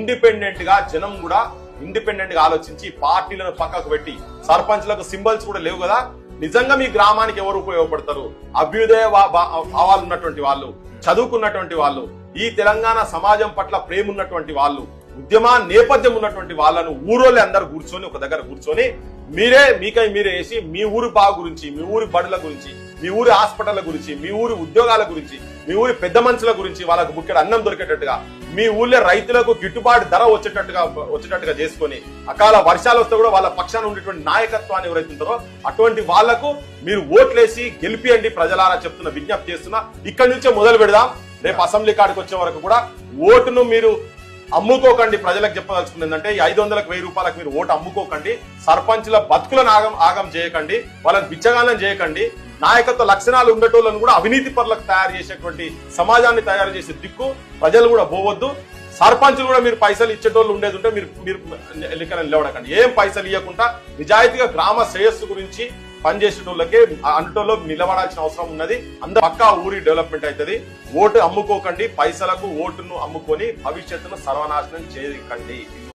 ఇండిపెండెంట్గా జనం కూడా ఇండిపెండెంట్గా ఆలోచించి పార్టీలను పక్కకు పెట్టి సర్పంచ్లకు సింబల్స్ కూడా లేవు కదా. నిజంగా మీ గ్రామానికి ఎవరు ఉపయోగపడతారు? అభ్యుదయ భావాలు ఉన్నటువంటి వాళ్ళు చదువుకున్నటువంటి వాళ్ళు ఈ తెలంగాణ సమాజం పట్ల ప్రేమ ఉన్నటువంటి వాళ్ళు ఉద్యమ నేపథ్యం ఉన్నటువంటి వాళ్ళను ఊరోళ్ళే అందరు కూర్చొని ఒక దగ్గర కూర్చొని మీరే మీకై మీరే వేసి మీ ఊరు బాగు గురించి మీ ఊరి బడుల గురించి మీ ఊరి హాస్పిటల్ గురించి మీ ఊరి ఉద్యోగాల గురించి మీ ఊరి పెద్ద మనుషుల గురించి వాళ్ళకు బుక్కెడు అన్నం దొరికేటట్టుగా మీ ఊళ్ళో రైతులకు గిట్టుబాటు ధర వచ్చేటట్టుగా వచ్చేటట్టుగా చేసుకొని అకాల వర్షాలు వస్తే కూడా వాళ్ళ పక్షాన ఉండేటువంటి నాయకత్వాన్ని ఎవరైతే ఉంటారో అటువంటి వాళ్ళకు మీరు ఓట్లేసి గెలిపియండి ప్రజలారా చెప్తున్న విజ్ఞప్తి చేస్తున్నా. ఇక్కడి నుంచే మొదలు పెడదాం. రేపు అసెంబ్లీ కాడికి వచ్చే వరకు కూడా ఓటును మీరు అమ్ముకోకండి. ప్రజలకు చెప్పదలుచుకుంది ఏంటంటే ఈ ఐదు వందలకు వెయ్యి రూపాయలకు మీరు ఓటు అమ్ముకోకండి. సర్పంచ్ల బతుకులను ఆగం ఆగం చేయకండి. వాళ్ళని బిచ్చగానం చేయకండి. నాయకత్వ లక్షణాలు ఉండేటోళ్ళను కూడా అవినీతి పరులకు తయారు చేసేటువంటి సమాజాన్ని తయారు చేసే దిక్కు ప్రజలు కూడా పోవద్దు. సర్పంచులు కూడా మీరు పైసలు ఇచ్చేటోళ్ళు ఉండేది ఉంటే మీరు మీరు ఎన్నికలు నిలవడకండి ఏం పైసలు ఇవ్వకుండా నిజాయితీగా గ్రామ శ్రేయస్సు గురించి పనిచేసేటోళ్ళకే అంటోలో నిలబడాల్సిన అవసరం ఉన్నది. అందరు పక్కా ఊరి డెవలప్మెంట్ అవుతుంది ఓటు అమ్ముకోకండి. పైసలకు ఓటును అమ్ముకొని భవిష్యత్తును సర్వనాశనం చేయకండి.